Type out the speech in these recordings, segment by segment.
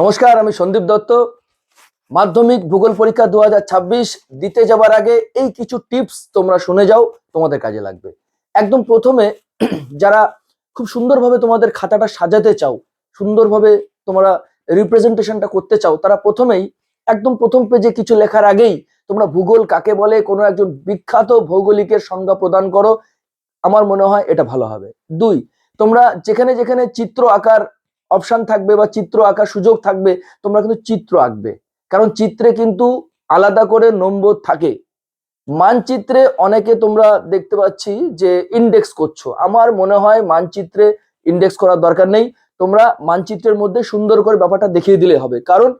নমস্কার, আমি সন্দীপ দত্ত। মাধ্যমিক ভূগোল পরীক্ষা দু হাজার ছাব্বিশ দিতে যাবার আগে এই কিছু টিপস তোমরা শুনে যাও, তোমাদের কাজে লাগবে। একদম প্রথমে, যারা খুব সুন্দরভাবে তোমাদের খাতাটা সাজাতে চাও, সুন্দরভাবে তোমরা রিপ্রেজেন্টেশনটা করতে চাও, তারা প্রথমেই একদম প্রথম পেজে কিছু লেখার আগেই তোমরা ভূগোল কাকে বলে, কোনো একজন বিখ্যাত ভৌগোলিকের সংজ্ঞা প্রদান করো। আমার মনে হয় এটা ভালো হবে। দুই, তোমরা যেখানে যেখানে চিত্র আঁকার অপশন থাকবে বা চিত্র আঁকার সুযোগ থাকবে, তোমরা কিন্তু চিত্র আঁকবে। কারণ চিত্রে কিন্তু আলাদা করে নম্বর থাকে। মানচিত্রে অনেকে তোমরা দেখতে পাচ্ছি যে ইন্ডেক্স করছ। আমার মনে হয় মানচিত্রে ইন্ডেক্স করার দরকার নেই। তোমরা মানচিত্রের মধ্যে সুন্দর করে ব্যাপারটা দেখিয়ে দিলে হবে। কারণ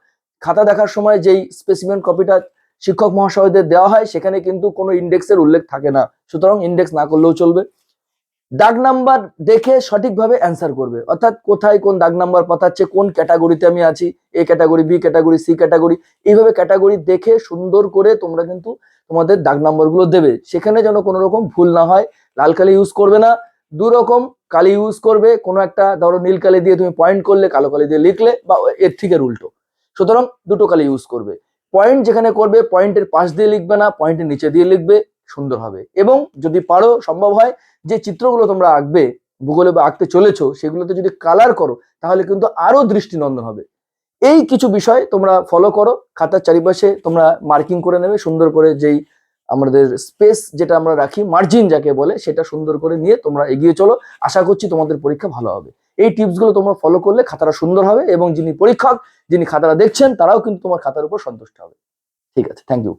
খাতা দেখার সময় যেই স্পেসিমেন কপিটা শিক্ষক মহাশয়দের দেওয়া হয়, সেখানে কিন্তু কোনো ইন্ডেক্সের উল্লেখ থাকে না। সুতরাং ইন্ডেক্স না করলেও চলবে। দাগ নাম্বার দেখে সঠিকভাবে অ্যান্সার করবে। অর্থাৎ কোথায় কোন দাগ নাম্বার পাঠাচ্ছে কোন ক্যাটাগরিতে আমি আছি A category B category C category এইভাবে ক্যাটাগরি দেখে সুন্দর করে তোমরা কিন্তু তোমাদের দাগ নাম্বারগুলো দেবে। সেখানে যেন কোনো রকম ভুল না হয়, লাল কালি ইউজ করবে না, দু রকম কালি ইউজ করবে, কোনো একটা ধরো নীল কালি দিয়ে তুমি পয়েন্ট করলে, কালো কালি দিয়ে লিখলে, বা এর থেকে উল্টো। সুতরাং দুটো কালি ইউজ করবে। পয়েন্ট যেখানে করবে পয়েন্টের পাশ দিয়ে লিখবে না পয়েন্টের নিচে দিয়ে লিখবে। সুন্দর হবে। এবং যদি পারো, সম্ভব হয় যে চিত্রগুলো তোমরা আঁকবে, ভূগোলে বা আঁকতে চলেছো, সেগুলোতে যদি কালার করো, তাহলে কিন্তু আরও দৃষ্টিনন্দন হবে। এই কিছু বিষয় তোমরা ফলো করো, খাতার চারিপাশে তোমরা মার্কিং করে নেবে, সুন্দর করে যেই আমাদের স্পেস যেটা আমরা রাখি মার্জিন যাকে বলে, সেটা সুন্দর করে নিয়ে তোমরা এগিয়ে চলো। আশা করছি তোমাদের পরীক্ষা ভালো হবে। এই টিপসগুলো তোমরা ফলো করলে খাতাটা সুন্দর হবে এবং যিনি পরীক্ষক, যিনি খাতাটা দেখছেন, তারাও কিন্তু তোমার খাতার উপর সন্তুষ্ট হবে। ঠিক আছে থ্যাংক ইউ